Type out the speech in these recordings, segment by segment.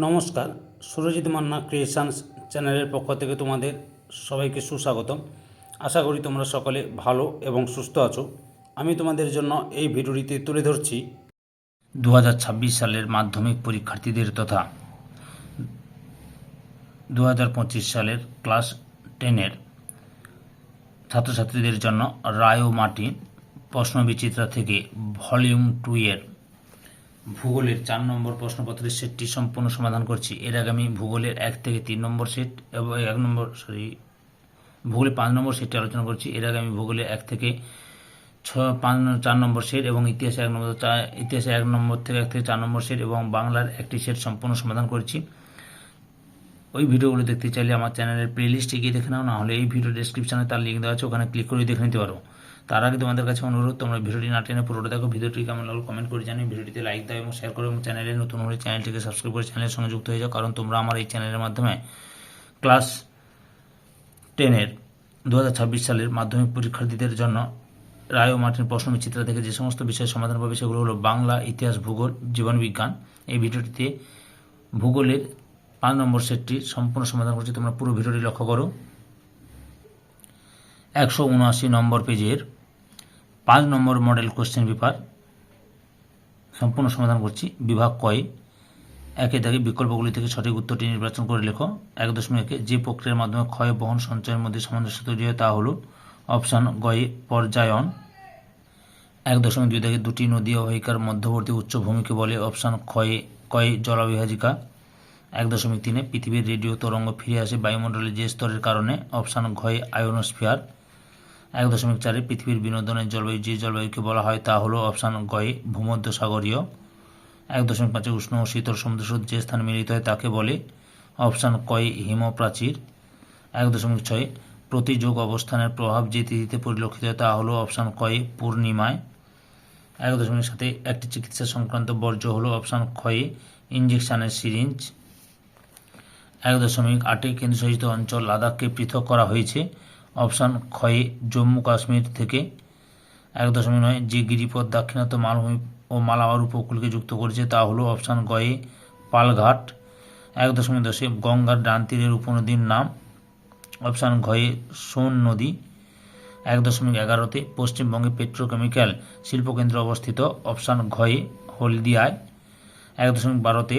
নমস্কার, সুরজিৎ মান্না ক্রিয়েশনস চ্যানেলের পক্ষ থেকে তোমাদের সবাইকে সুস্বাগতম। আশা করি তোমরা সকলে ভালো এবং সুস্থ আছো। আমি তোমাদের জন্য এই ভিডিওটিতে তুলে ধরছি দু হাজার ছাব্বিশ সালের মাধ্যমিক পরীক্ষার্থীদের তথা দু হাজার পঁচিশ সালের ক্লাস টেনের ছাত্রছাত্রীদের জন্য রায় ও মাটি প্রশ্নবিচিত্রা থেকে ভলিউম টু এর ভূগোলের চার নম্বর প্রশ্নপত্রের সেটটি সম্পূর্ণ সমাধান করছি। এর আগে আমি ভূগোলের এক থেকে তিন নম্বর সেট এবং এক নম্বর সরি ভূগোলের পাঁচ নম্বর সেটটি আলোচনা করছি। এর আগে আমি ভূগোলের এক থেকে ছ, পাঁচ চার নম্বর সেট এবং ইতিহাসে এক নম্বর চা- ইতিহাসে এক নম্বর থেকে এক থেকে চার নম্বর সেট এবং বাংলার একটি সেট সম্পূর্ণ সমাধান করেছি। ওই ভিডিওগুলো দেখতে চাইলে আমার চ্যানেলের প্লেলিস্টে গিয়ে দেখে নাও, না হলে এই ভিডিও ডেসক্রিপশনে তার লিঙ্ক দেওয়া আছে, ওখানে ক্লিক করে দেখে নিতে পারো। তার আগে তোমাদের কাছে অনুরোধ, তোমরা ভিডিওটি না টেনে পুরোটা দেখো, ভিডিওটি কেমন লাগল কমেন্ট করে জানিয়ে ভিডিওটিতে লাইক দাও এবং শেয়ার করো এবং চ্যানেলে নতুন হলে চ্যানেলটিকে সাবস্ক্রাইব করে চ্যানেলের সঙ্গে যুক্ত হয়ে যাও, কারণ তোমরা আমার এই চ্যানেলের মাধ্যমে ক্লাস টেনের দু হাজার ছাব্বিশ সালের মাধ্যমিক পরীক্ষার্থীদের জন্য রায় ও মার্টিন প্রশ্ন বিচিত্র থেকে যে সমস্ত বিষয় সমাধান পাবে সেগুলো হলো বাংলা, ইতিহাস, ভূগোল জীবনবিজ্ঞান এই ভিডিওটিতে ভূগোলের পাঁচ নম্বর সেটটি সম্পূর্ণ সমাধান করছি, তোমরা পুরো ভিডিওটি লক্ষ্য করো। একশো উনআশি নম্বর পেজের পাঁচ নম্বর মডেল কোশ্চেন পেপার সম্পূর্ণ সমাধান করছি। বিভাগ কয়, একে দাগে বিকল্পগুলি থেকে সঠিক উত্তরটি নির্বাচন করে লেখো। এক দশমিক একে, যে প্রক্রিয়ার মাধ্যমে ক্ষয়, বহন, সঞ্চয়ের মধ্যে সামঞ্জস্য তৈরি হয় তা হলো অপশান গয়ে, পর্যায়ন। এক দশমিক দুই দাগে দুটি নদী অববাহিকার মধ্যবর্তী উচ্চভূমিকে বলে অপশান ক্ষয়ে, কয়ে, জলাবিভাজিকা। এক দশমিক তিনে, পৃথিবীর রেডিও তরঙ্গ ফিরে আসে বায়ুমণ্ডলের যে স্তরের কারণে অপশান ঘয়ে আয়োনোস্ফিয়ার এক দশমিক চারে পৃথিবীর বিনোদনের জলবায়ু, যে জলবায়ুকে বলা হয় তা হলো অপশান গয়ে ভূমধ্যসাগরীয়। এক দশমিক পাঁচে উষ্ণ ও শীতল সমুদ্রস্রোত যে স্থানে মিলিত হয় তাকে বলে অপশান কয়ে হিমপ্রাচীর। এক দশমিক ছয় প্রতিযোগ অবস্থানের প্রভাব যে তিথিতে পরিলক্ষিত হয় তা হলো অপশান কয়ে পূর্ণিমায়। এক দশমিক সাথে একটি চিকিৎসা সংক্রান্ত বর্জ্য হলো অপশান ক্ষয়ে ইঞ্জেকশনের সিরিঞ্জ। এক দশমিক আটে কেন্দ্রশাসিত অঞ্চল লাদাখকে পৃথক করা হয়েছে। অপশান ক্ষয়ে জম্মু কাশ্মীর থেকে এক দশমিক নয় যে গিরিপথ দাক্ষিণাত্য মালভূমি ও মালাবার উপকূলকে যুক্ত করেছে, তা হলো অপশান গয়ে পালঘাট, এক দশমিক দশে গঙ্গার ডান তীরের উপনদীর নাম। অপশান ঘয়ে সোন নদী, এক দশমিক এগারোতে পশ্চিমবঙ্গে পেট্রোকেমিক্যাল শিল্পকেন্দ্র অবস্থিত। অপশান ঘয়ে হলদিয়ায়, এক দশমিক বারোতে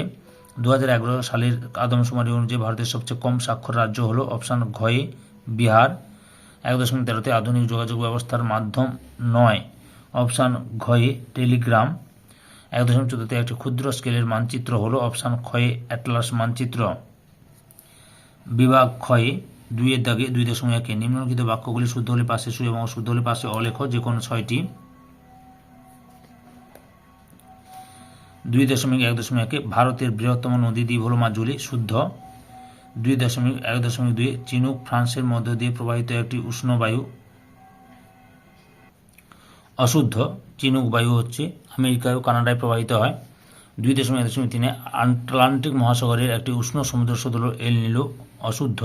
দু হাজার এগারো সালের আদমশুমারি অনুযায়ী ভারতের সবচেয়ে কম স্বাক্ষর রাজ্য হলো অপশান ঘয়ে বিহার। এক দশমিক তেরোতে আধুনিক যোগাযোগ ব্যবস্থার মাধ্যম নয়। অপশান ঘয়ে টেলিগ্রাম। এক দশমিক চোদ্দোতে একটি ক্ষুদ্র স্কেলের মানচিত্র হলো অপশান ক্ষয়ে অ্যাটলাস মানচিত্র। বিভাগ ক্ষয়ে দুইয়ের দাগে দুই দশমিক একে। নিম্নলিখিত বাক্যগুলি শুদ্ধ হলে পাশে সু এবং অশুদ্ধ হলে পাশে অলেখ যে কোনো ছয়টি। দুই দশমিক এক দশমিক একে ভারতের বৃহত্তম নদী দ্বীপ হল মাজুলি, শুদ্ধ। দুই দশমিক এক দশমিক দুই চিনুক ফ্রান্সের মধ্য দিয়ে প্রবাহিত একটি উষ্ণ বায়ু। অশুদ্ধ চিনুক বায়ু হচ্ছে আমেরিকা ও কানাডায় প্রবাহিত হয়। দুই দশমিক এক দশমিক তিনে আটলান্টিক মহাসাগরের একটি উষ্ণ সমুদ্র হল এল নিলো অশুদ্ধ,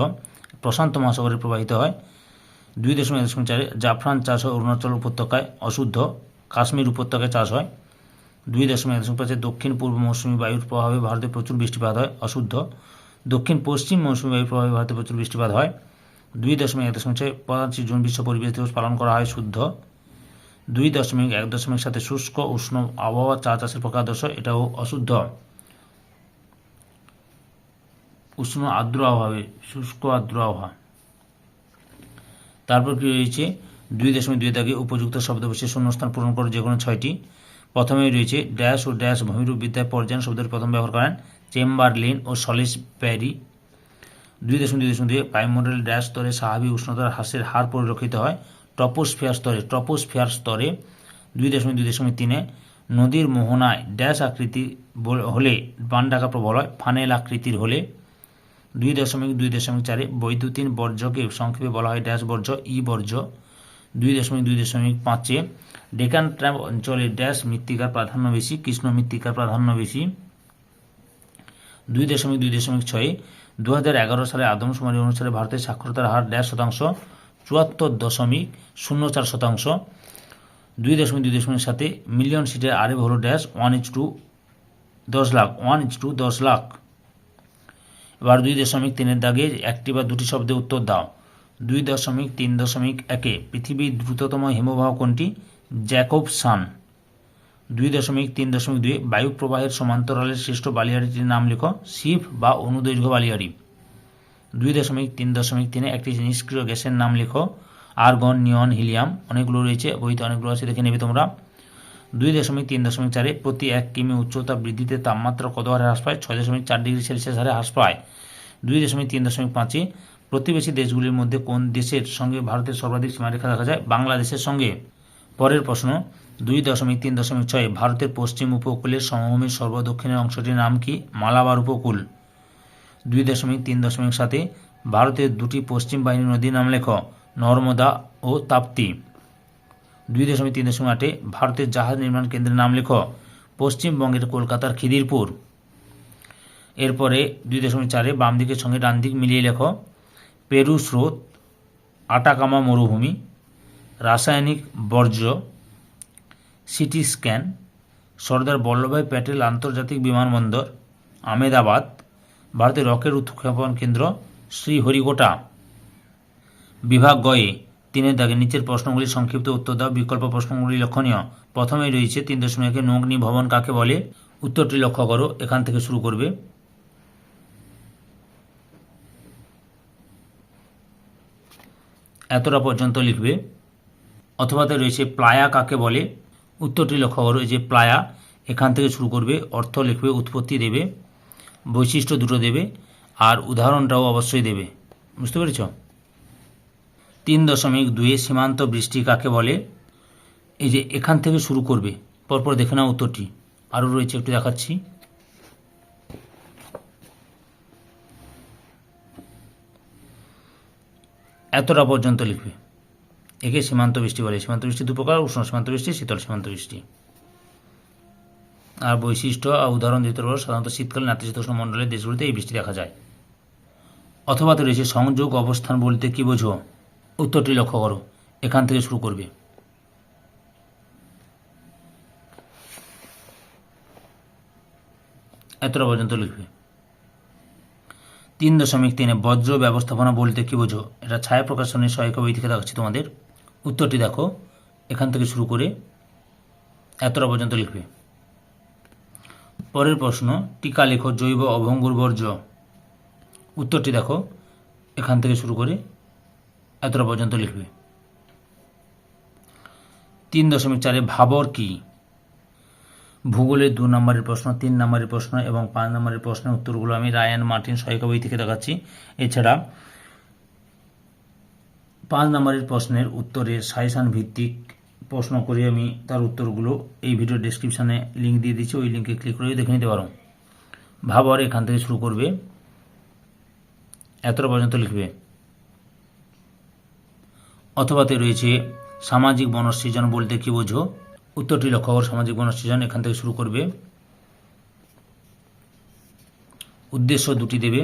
প্রশান্ত মহাসাগরে প্রবাহিত হয়। দুই দশমিক এক দশমিক চারে জাফরান চাষ হয় অরুণাচল উপত্যকায় অশুদ্ধ, কাশ্মীর উপত্যকায় চাষ হয়। দুই দশমিক এক দশমিক পাঁচে দক্ষিণ পূর্ব মৌসুমী বায়ুর প্রভাবে ভারতে প্রচুর বৃষ্টিপাত হয়, অশুদ্ধ। দক্ষিণ পশ্চিম মৌসুমী প্রভাবে ভারতে প্রচুর বৃষ্টিপাত হয়। দুই দশমিক এক দশমিক ছয় পঁচাশি জুন বিশ্ব পরিবেশ দিবস পালন করা হয় শুদ্ধ। দুই দশমিক এক দশমিক সাথে শুষ্ক, উষ্ণ আবহাওয়া চা চাষের প্রকার আদর্শ এটাও অশুদ্ধ। উষ্ণ আর্দ্র আবহাওয়া, শুষ্ক আর্দ্র আবহাওয়া। তারপর কি রয়েছে? দুই দশমিক দুই দাগে উপযুক্ত শব্দ বসে শূন্যস্থান পূরণ করে যে কোনো ছয়টি। প্রথমেই রয়েছে ড্যাশ ও ড্যাশ ভূমিরূপ বিদ্যায় পর্যায়ন শব্দের প্রথম ব্যবহার করেন চেম্বারলিন ও সলিস প্যারি দুই দশমিক দুই দশমিক দুই বায়ুমণ্ডলের ড্যাশ স্তরে স্বাভাবিক উষ্ণতার হ্রাসের হার পরিলক্ষিত হয়। ট্রপোস্ফিয়ার স্তরে ট্রপোস্ফিয়ার স্তরে দুই দশমিক দুই দশমিক তিনে, নদীর মোহনায় ড্যাশ আকৃতি হলে বান ডাকা প্রবল হয়, ফানেল আকৃতির হলে। দুই দশমিক দুই দশমিক চারে বৈদ্যুতিন বর্জ্যকে সংক্ষেপে বলা হয় ড্যাশ বর্জ্য, ই বর্জ্য। দুই দশমিক দুই দশমিক পাঁচে ডেকান ট্র্যাপ অঞ্চলে ড্যাশ মৃত্তিকার প্রাধান্য বেশি, কৃষ্ণ মৃত্তিকার প্রাধান্য বেশি। দুই দশমিক দুই দশমিক ছয়ে দু সালে আদমশুমারি অনুসারে ভারতের সাক্ষরতার হার ড্যাশ শতাংশ, চুয়াত্তর দশমিক শূন্য চার শতাংশ। দুই দশমিক দুই দশমিক সাথে মিলিয়ন সিটের আরেভ হলো ড্যাশ ওয়ান ইচ টু দশ লাখ, ওয়ান ইচ টু দশ লাখ। এবার দুই দশমিক তিনের দাগে একটি বা দুটি শব্দে উত্তর দাও। দুই দশমিক তিন দশমিক একে পৃথিবীর দ্রুততম হিমবাহ কোনটি? Jakobshavn. দুই দশমিক তিন দশমিক দুই বায়ু প্রবাহের সমান্তরালের শ্রেষ্ঠ বালিয়াড়িটির নাম লেখো শিব বা অনুদৈর্ঘ্য বালিয়াড়ি দুই দশমিক তিন দশমিক তিনে একটি নিষ্ক্রিয় গ্যাসের নাম লেখো আর্গন নিয়ন হিলিয়াম। অনেকগুলো রয়েছে, বইতে অনেকগুলো আছে, দেখে নেবে তোমরা। দুই দশমিক তিন দশমিক চারে প্রতি এক কিমি উচ্চতা বৃদ্ধিতে তাপমাত্রা কত হারে হ্রাস পায়? ছয় দশমিক চার ডিগ্রি সেলসিয়াস হারে হ্রাস পায়। দুই দশমিক তিন দশমিক পাঁচে প্রতিবেশী দেশগুলির মধ্যে কোন দেশের সঙ্গে ভারতের সর্বাধিক সীমারেখা দেখা যায়? বাংলাদেশের সঙ্গে। পরের প্রশ্ন, দুই দশমিক তিন দশমিক ছয়, ভারতের পশ্চিম উপকূলের সমভূমির সর্বদক্ষিণের অংশটির নাম কি? মালাবার উপকূল। দুই দশমিক তিন দশমিক সাতে, ভারতের দুটি পশ্চিম বাহিনী নদীর নাম লেখ, নর্মদা ও তাপ্তি। দুই দশমিক তিন দশমিক আটে, ভারতের জাহাজ নির্মাণ কেন্দ্রের নাম লেখ পশ্চিমবঙ্গের কলকাতার খিদিরপুর। এরপরে দুই দশমিক চারে বাম দিকের সঙ্গে ডান দিক মিলিয়ে লেখ পেরু স্রোত, আটাকামা মরুভূমি, রাসায়নিক বর্জ্য, সিটি স্ক্যান, সর্দার বল্লভভাই প্যাটেল আন্তর্জাতিক বিমানবন্দর আমেদাবাদ ভারতের রকেট উৎক্ষেপণ কেন্দ্র শ্রীহরিকোটা বিভাগ গয়ে তিনের দাগে নিচের প্রশ্নগুলি সংক্ষিপ্ত উত্তর দাও। বিকল্প প্রশ্নগুলি লক্ষণীয়। প্রথমেই রয়েছে তিন দশমিক নগ্নি ভবন কাকে বলে? উত্তরটি লক্ষ্য করো, এখান থেকে শুরু করবে। এতটা পর্যন্ত লিখবে? অথবাতে রয়েছে, প্লায়া কাকে বলে? উত্তরটি লক্ষ্য করো যে প্লায়া। এখান থেকে শুরু করবে, অর্থ লিখবে, উৎপত্তি দেবে, বৈশিষ্ট্য দুটো দেবে, আর উদাহরণটাও অবশ্যই দেবে। বুঝতে পেরেছ? তিন দশমিক দুয়ে সীমান্ত বৃষ্টি কাকে বলে? এই যে এখান থেকে শুরু করবে, পরপর দেখে নাও উত্তরটি। আরও রয়েছে, একটু দেখাচ্ছি। এতটা পর্যন্ত লিখবে। একে সীমান্ত বৃষ্টি বলে। সীমান্ত বৃষ্টি দু প্রকার, উষ্ণ সীমান্ত বৃষ্টি, শীতল সীমান্ত বৃষ্টি। আর বৈশিষ্ট্য আর উদাহরণ দিতে পারব, সাধারণত শীতকালে নাতিশীতোষ্ণ মণ্ডলের দেশগুলিতে এই বৃষ্টি দেখা যায়। অথবা তো রয়েছে সংযোগ অবস্থান বলতে কি বোঝো? উত্তরটি লক্ষ্য করো। এখান থেকে শুরু করবে। এতটা পর্যন্ত লিখবে। তিন দশমিক তিনে বজ্র ব্যবস্থাপনা বলতে কি বোঝো? এটা ছায়া প্রকাশনের সহায়িকা বই থেকে দেখাচ্ছি তোমাদের। উত্তরটি দেখো। এখান থেকে শুরু করে এতটা পর্যন্ত লিখবে। পরের প্রশ্ন, টিকা লেখো জৈব অভঙ্গুর বর্জ্য। উত্তরটি দেখো। এখান থেকে শুরু করে এতটা পর্যন্ত লিখবে। তিন দশমিক চারে ভাবর কি? ভূগোলের দু নম্বরের প্রশ্ন, তিন নম্বরের প্রশ্ন এবং পাঁচ নম্বরের প্রশ্নের উত্তরগুলো আমি রায়ান মার্টিন সহায়িকা বই থেকে দেখাচ্ছি। এছাড়া পাঁচ নম্বরের প্রশ্নের উত্তরে সাইসান ভিত্তিক প্রশ্ন করে আমি তার উত্তরগুলো এই ভিডিও ডেসক্রিপশানে লিঙ্ক দিয়ে দিচ্ছি। ওই লিঙ্কে ক্লিক করে দেখে নিতে পারো। ভাবর এখান থেকে শুরু করবে। এতটা পর্যন্ত লিখবে। অথবাতে রয়েছে, সামাজিক বনসৃজন বলতে কি বোঝো? উত্তরটি লক্ষ্য করো, সামাজিক বনসৃজন এখান থেকে শুরু করবে। উদ্দেশ্য দুটি দেবে।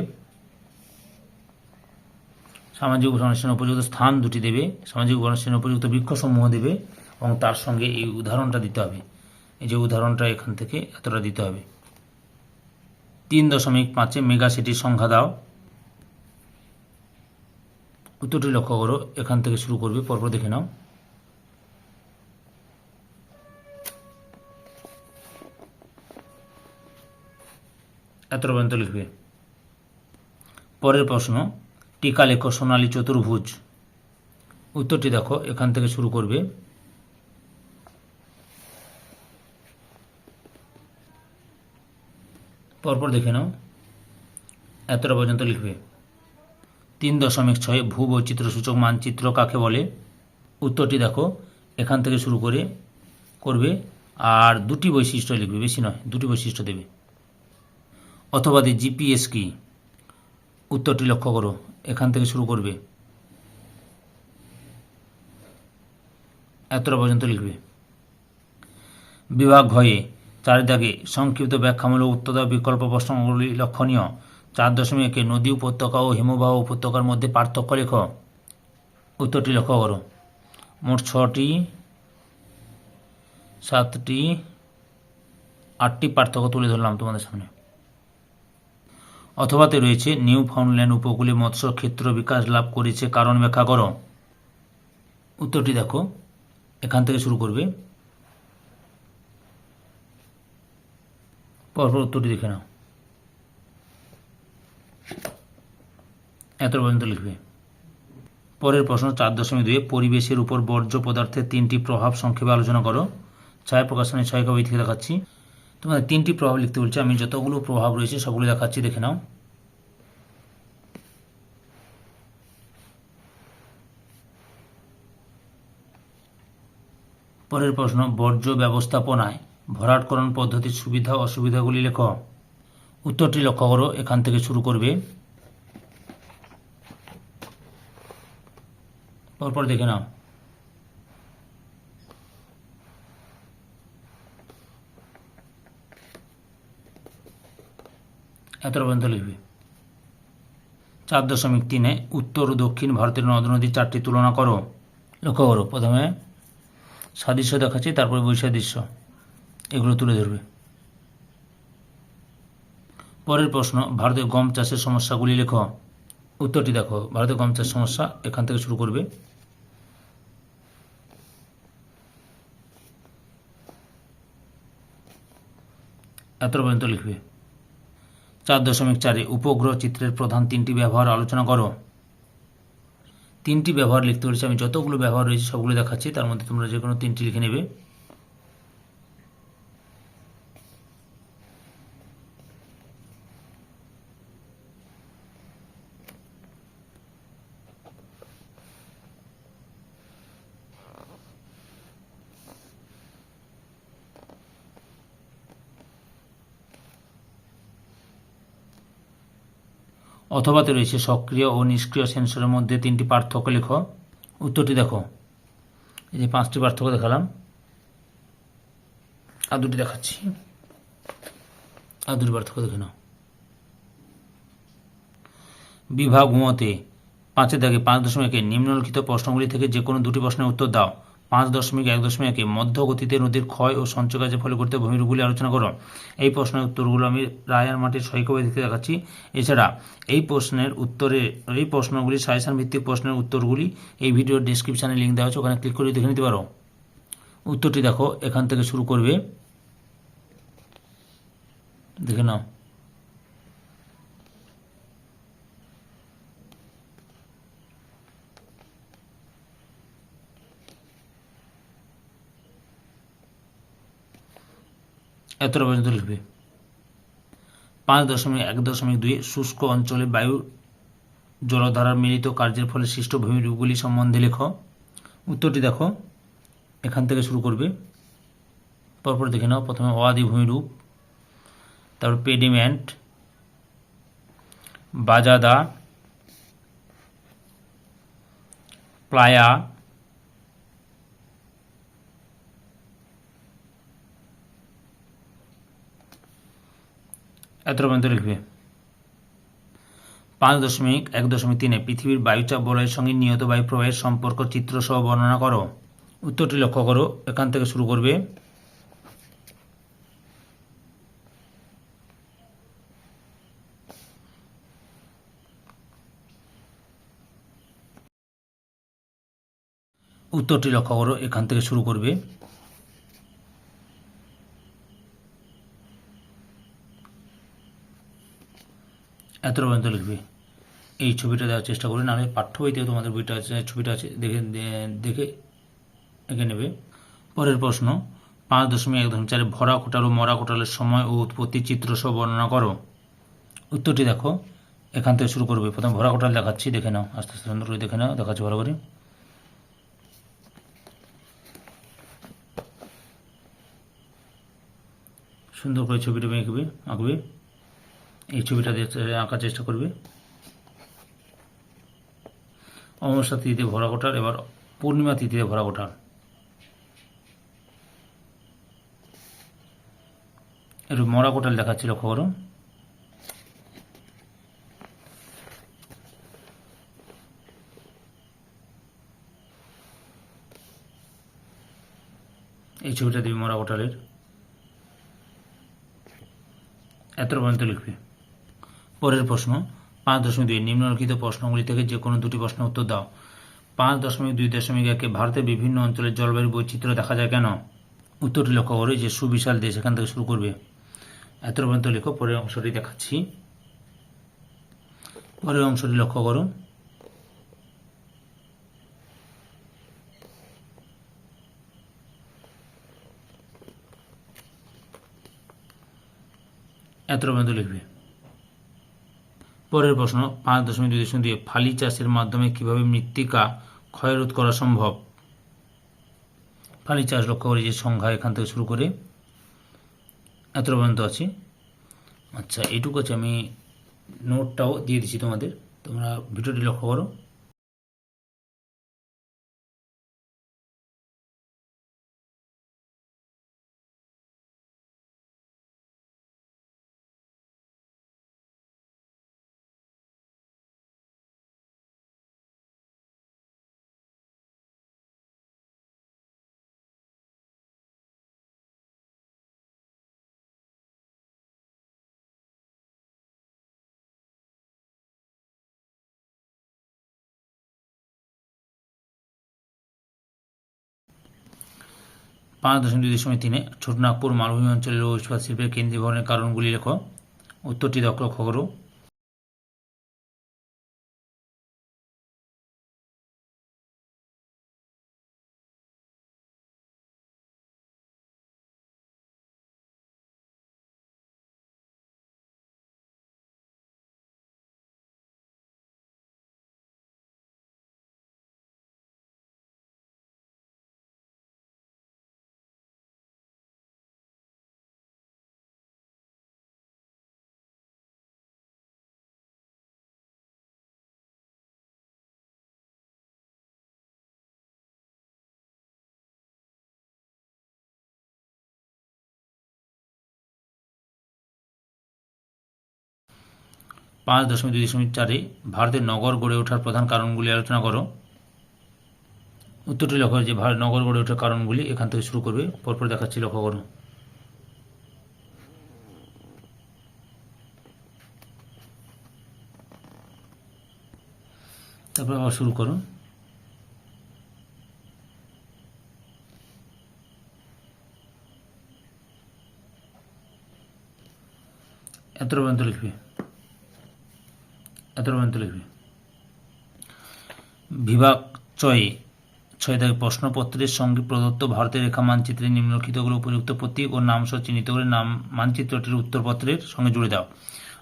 সামাজিক বনসৃজন উপযুক্ত স্থান দুটি দেবে। সামাজিক বনসৃজন উপযুক্ত বৃক্ষসমূহ দেবে এবং তার সঙ্গে এই উদাহরণটা দিতে হবে। এই যে উদাহরণটা এখান থেকে এতটা দিতে হবে। তিন দশমিক পাঁচে মেগা সিটির সংখ্যা দাও। উত্তরটি লক্ষ্য করো, এখান থেকে শুরু করবে, পরপর দেখে নাও। এতটা পর্যন্ত লিখবে। পরের প্রশ্ন, টিকা লেখো সোনালী চতুর্ভুজ। উত্তরটি দেখো, এখান থেকে শুরু করবে। পরপর দেখে নাও, এতটা পর্যন্ত লিখবে। তিন দশমিক ছয় ভূবৈচিত্র্য সূচক মানচিত্র কাকে বলে? উত্তরটি দেখো, এখান থেকে শুরু করে, করবে। আর দুটি বৈশিষ্ট্য লিখবে, বেশি নয়, দুটি বৈশিষ্ট্য দেবে। অথবা দি জিপিএস কি? উত্তরটি লক্ষ্য করো। এখান থেকে শুরু করবে। এতটা পর্যন্ত লিখবে। বিভাগ ভয়ে চার দাগে সংক্ষিপ্ত ব্যাখ্যামূলক উত্তর বিকল্প প্রশ্নগুলি লক্ষণীয়। চার দশমিক একে নদী উপত্যকা ও হিমবাহ উপত্যকার মধ্যে পার্থক্য লেখ। উত্তরটি লক্ষ্য করো। মোট ছটি, সাতটি, আটটি পার্থক্য তুলে ধরলাম তোমাদের সামনে। অথবাতে রয়েছে নিউ ফাউন্ডল্যান্ড উপকূলে মৎস্য ক্ষেত্র বিকাশ লাভ করেছে, কারণ ব্যাখ্যা করো। উত্তরটি দেখো, এখান থেকে শুরু করবে। পরপর উত্তরটি দেখে নাও। এত পর্যন্ত লিখবে। পরের প্রশ্ন চার দশমিক দুয়ে পরিবেশের উপর বর্জ্য পদার্থের তিনটি প্রভাব সংক্ষেপে আলোচনা করো। ছায়া প্রকাশনে, ছয় কবি থেকে দেখাচ্ছি। তোমাদের তিনটি প্রভাব লিখতে বলছে। আমি যতগুলো প্রভাব রয়েছে সবগুলো দেখাচ্ছি, দেখে নাও। পরের প্রশ্ন, বর্জ্য ব্যবস্থাপনায় ভরাটকরণ পদ্ধতির সুবিধা অসুবিধাগুলি লেখ। উত্তরটি লক্ষ্য করো, এখান থেকে শুরু করবে। পরপর দেখে নাও। এত পর্যন্ত লিখবে? চার দশমিক তিনে উত্তর ও দক্ষিণ ভারতের নদ নদীর চারটি তুলনা করো। লক্ষ্য করো, প্রথমে সাদৃশ্য দেখাচ্ছি, তারপরে বৈসাদৃশ্য। এগুলো তুলে ধরবে। পরের প্রশ্ন, ভারতের গম চাষের সমস্যাগুলি লেখো। উত্তরটি দেখো, ভারতের গম চাষ সমস্যা এখান থেকে শুরু করবে। এত পর্যন্ত লিখবে। চার দশমিক চারে উপগ্রহ চিত্রের প্রধান তিনটি ব্যবহার আলোচনা করো। তিনটি ব্যবহার লিখতে বলেছি আমি যতগুলো ব্যবহার রয়েছে সবগুলো দেখাচ্ছি, তার মধ্যে তোমরা যে কোনো তিনটি লিখে নেবে। অথবাতে রয়েছে সক্রিয় ও নিষ্ক্রিয় সেন্সরের মধ্যে তিনটি পার্থক্য লেখো। উত্তরটি দেখো। এই যে পাঁচটি পার্থক্য দেখালাম। আর দুটি দেখাচ্ছি। আর দুটি পার্থক্য দেখে নাও। বিভাগ মতে, পাঁচের দাগে পাঁচ দশমিক নিম্নলিখিত প্রশ্নগুলি থেকে যে কোনো দুটি প্রশ্নের উত্তর দাও। পাঁচ দশমিক এক দশমিক একে মধ্য গতিতে নদীর ক্ষয় ও সঞ্চয় কাজের ফলে করতে ভূমিরূপগুলি আলোচনা করো এই প্রশ্নের উত্তরগুলো আমি রায়ার মাটির সৈকবে দিতে দেখাচ্ছি। এছাড়া এই প্রশ্নের উত্তরে, এই প্রশ্নগুলি, সাজেশন ভিত্তিক প্রশ্নের উত্তরগুলি এই ভিডিওর ডিসক্রিপশানে লিঙ্ক দেওয়া আছে, ওখানে ক্লিক করে দেখে নিতে পারো। উত্তরটি দেখো, এখান থেকে শুরু করবে। দেখে নাও। এতটা পর্যন্ত লিখবে। পাঁচ দশমিক এক দশমিক দুই শুষ্ক অঞ্চলে বায়ু জলধারার মিলিত কার্যের ফলে সৃষ্ট ভূমিরূপগুলি সম্বন্ধে লেখ। উত্তরটি দেখো। এখান থেকে শুরু করবে। পরপর দেখে নাও। প্রথমে অআদি ভূমিরূপ, তারপর পেডিমেন্ট, বাজাদা, প্লায়া এত পর্যন্ত লিখবে? পাঁচ দশমিক এক দশমিক তিনে পৃথিবীর বায়ুচাপ বলয়ের সঙ্গে নিয়ত বায়ু প্রবাহের সম্পর্ক চিত্রসহ বর্ণনা করো। উত্তরটি লক্ষ্য করো, এখান থেকে শুরু করবে। উত্তরটি লক্ষ্য করো, এখান থেকে শুরু করবে। এত পর্যন্ত লিখবে। এই ছবিটা দেওয়ার চেষ্টা করি নাহলে পাঠ্য বইতেও তোমাদের বইটা আছে, ছবিটা আছে, দেখে দেখে এঁকে নেবে। পরের প্রশ্ন, পাঁচ দশমিক এক দশমিক চারে ভরা কোটাল ও মরা কোটালের সময় ও উৎপত্তি চিত্র সহ বর্ণনা করো। উত্তরটি দেখো, এখান থেকে শুরু করবে। প্রথম ভরা কোটাল দেখাচ্ছি, দেখে নাও, আস্তে আস্তে সুন্দর করে দেখে নাও, দেখাচ্ছি ভালো করে। সুন্দর করে ছবিটা এঁকবে আঁকবে। এই ছবিটা দিয়ে আঁকার চেষ্টা করবে। অমাবস্যা তিথিতে ভরা কোটাল এবার পূর্ণিমা তিথিতে ভরা কোটাল একটু মরা কোটাল দেখাচ্ছি, লক্ষ্য করো। এই ছবিটা দিবি মরা কোটালের এত পর্যন্ত লিখবে। পরের প্রশ্ন, পাঁচ দশমিক দুই, নিম্নলিখিত প্রশ্নগুলি থেকে যে কোনো দুটি প্রশ্নের উত্তর দাও। পাঁচ দশমিক দুই দশমিক একে ভারতের বিভিন্ন অঞ্চলের জলবায়ুর বৈচিত্র্য দেখা যায় কেন? উত্তরটি লক্ষ্য করে যে সুবিশাল দেশ এখান থেকে শুরু করবে। এত পর্যন্ত লেখো, পরের অংশটি দেখাচ্ছি। পরের অংশটি লক্ষ্য করো। এত পর্যন্ত লিখবে। পরের প্রশ্ন, পাঁচ দশমিক দুই দশমিক দুই ফালি চাষের মাধ্যমে কীভাবে মৃত্তিকা ক্ষয়রোধ করা সম্ভব? ফালি চাষ লক্ষ্য করে যে সংখ্যা এখান থেকে শুরু করে এত পর্যন্ত আছে। আচ্ছা এটুকু আছে আমি নোটটাও দিয়ে দিচ্ছি তোমাদের। তোমরা ভিডিওটি লক্ষ্য করো। পাঁচ দশমিক দুই দশমিক তিনে ছোটনাগপুর মালভূমি অঞ্চলের ও ইস্পাত শিল্পের কেন্দ্রীভবনের কারণগুলি লেখো। উত্তরটি দক্ষ খগরু পাঁচ দশমিক দুই দশমিক চারে ভারতের নগর গড়ে ওঠার প্রধান কারণগুলি আলোচনা করো। উত্তরটি লক্ষ্য যে ভারত নগর গড়ে ওঠার কারণগুলি এখান থেকে শুরু করবে, পরপর দেখাচ্ছি লক্ষ্য করো। তারপর আবার শুরু করো। এত পর্যন্ত লিখবে। এত পর্যন্ত লিখবে? বিভাগ ছয়। ছয় থেকে প্রশ্নপত্রের সঙ্গে প্রদত্ত ভারতের রেখা মানচিত্রে নিম্নলিখিতগুলো উপযুক্ত প্রতীক ও নাম সহ চিহ্নিত করে নাম, মানচিত্রটির উত্তরপত্রের সঙ্গে জুড়ে দাও।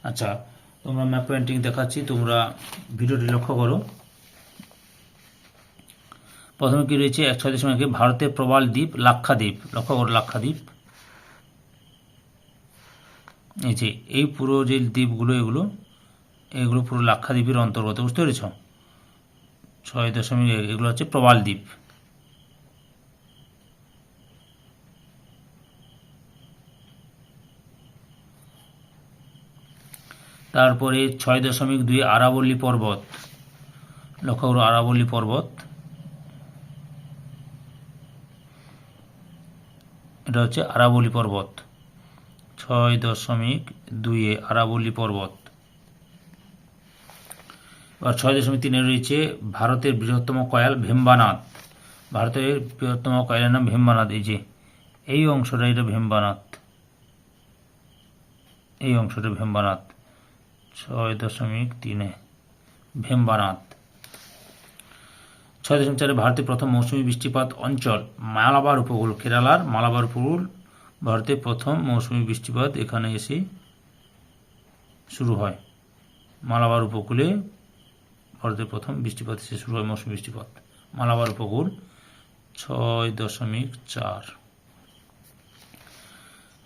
আচ্ছা তোমরা ম্যাপ পেন্টিং দেখাচ্ছি, তোমরা ভিডিওটি লক্ষ্য করো। প্রথমে কি রয়েছে? এক ছয় দশমিক ভারতের প্রবাল দ্বীপ লাক্ষাদ্বীপ লক্ষ্য করো লাক্ষাদ্বীপ এই যে, এই পুরো যে দ্বীপগুলো, এগুলো এগুলো পুরো লাক্ষাদ্বীপের অন্তর্গত, বুঝতে পেরেছ? ছয় দশমিক এগুলো হচ্ছে প্রবাল দ্বীপ। তারপরে ছয় দশমিক দুই, আরাবল্লী পর্বত। লক্ষ্য করো, আরাবল্লী পর্বত। এটা হচ্ছে আরাবল্লী পর্বত। ছয় দশমিক দুইয়ে আরাবল্লী পর্বত। ছয় দশমিক তিনে রয়েছে ভারতের বৃহত্তম কয়াল ভীমবানাথ ভারতের বৃহত্তম কয়ালের নাম ভীমবানাথ এই যে, এই অংশটা এটা ভীমবানাথ এই অংশটা ভীমবানাথ ছয় দশমিক তিনে ভীমবানাথ ছয় দশমিক চারে ভারতের প্রথম মৌসুমী বৃষ্টিপাত অঞ্চল মালাবার উপকূল, কেরালার মালাবার উপকূল। ভারতের প্রথম মৌসুমী বৃষ্টিপাত এখানে এসে শুরু হয় মালাবার উপকূলে ভারতের প্রথম, বৃষ্টিপাত এসে শুরু হয় মৌসুমী বৃষ্টিপাত। মালাবার উপকূল, ছয় দশমিক চার।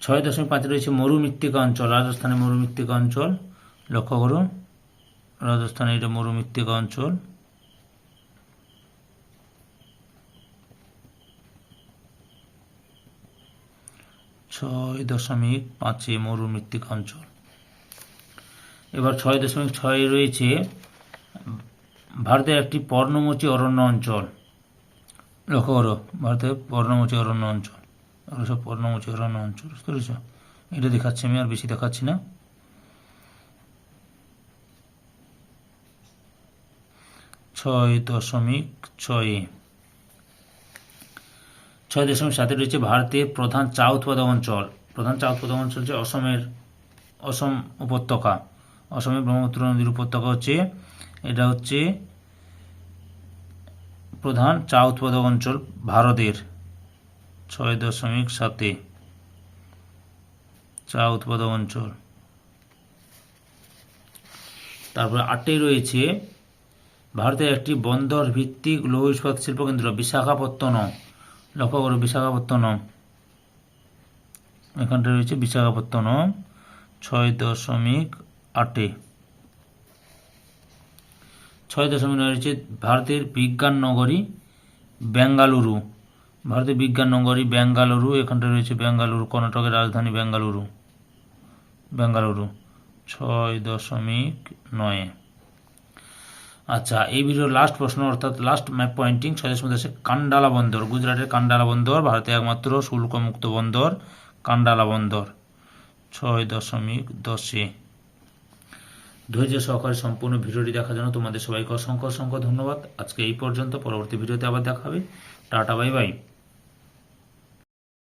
ছয় দশমিক পাঁচে রয়েছে মরুমৃত্তিকা অঞ্চল, রাজস্থানে মরুমৃত্তিকা অঞ্চল। লক্ষ্য করুন, রাজস্থানে এটা মরুমৃত্তিকা অঞ্চল। ছয় দশমিক পাঁচে মরুমৃত্তিকা অঞ্চল। এবার ছয় দশমিক ছয়ে রয়েছে ভারতের একটি পর্ণমোচী অরণ্য অঞ্চল। লক্ষ্য করো, ভারতের পর্ণমোচী অরণ্য অঞ্চল। সব পর্ণমোচী অরণ্য অঞ্চল, বুঝতে পেরেছ? এটা দেখাচ্ছি আমি, আর বেশি দেখাচ্ছি না। ছয় দশমিক ছয়। ছয় দশমিক সাথে রয়েছে ভারতের প্রধান চা উৎপাদক অঞ্চল। প্রধান চা উৎপাদক অঞ্চল হচ্ছে অসমের, অসম উপত্যকা। অসমের ব্রহ্মপুত্র নদীর উপত্যকা হচ্ছে, এটা হচ্ছে প্রধান চা উৎপাদক অঞ্চল ভারতের ছয় দশমিক সাতে। চা উৎপাদক অঞ্চল। তারপরে আটে রয়েছে ভারতের একটি বন্দর ভিত্তিক লৌহ ইস্পাত শিল্প কেন্দ্র বিশাখাপত্তনম। লক্ষ্য করো, বিশাখাপত্তনম। এখানটা রয়েছে বিশাখাপত্তনম, ছয় দশমিক আটে। ছয় দশমিক নয় রয়েছে ভারতের বিজ্ঞান নগরী বেঙ্গালুরু। ভারতের বিজ্ঞান নগরী বেঙ্গালুরু এখানটা রয়েছে বেঙ্গালুরু, কর্ণাটকের রাজধানী বেঙ্গালুরু। বেঙ্গালুরু, ছয় দশমিক নয়। আচ্ছা এই ভিডিওর লাস্ট প্রশ্ন, অর্থাৎ লাস্ট ম্যাপ পয়েন্টিং ছয় দশমিক দশে কান্ডালা বন্দর। গুজরাটের কান্ডালা বন্দর, ভারতের একমাত্র শুল্কমুক্ত বন্দর, কান্ডালা বন্দর, ছয় দশমিক দশে। ধৈর্য সহকারে সম্পূর্ণ ভিডিওটি দেখার জন্য তোমাদের সবাইকে অসংখ্য অসংখ্য ধন্যবাদ। আজকে এই পর্যন্ত, পরবর্তী ভিডিওতে আবার দেখা হবে। Tata, bye bye.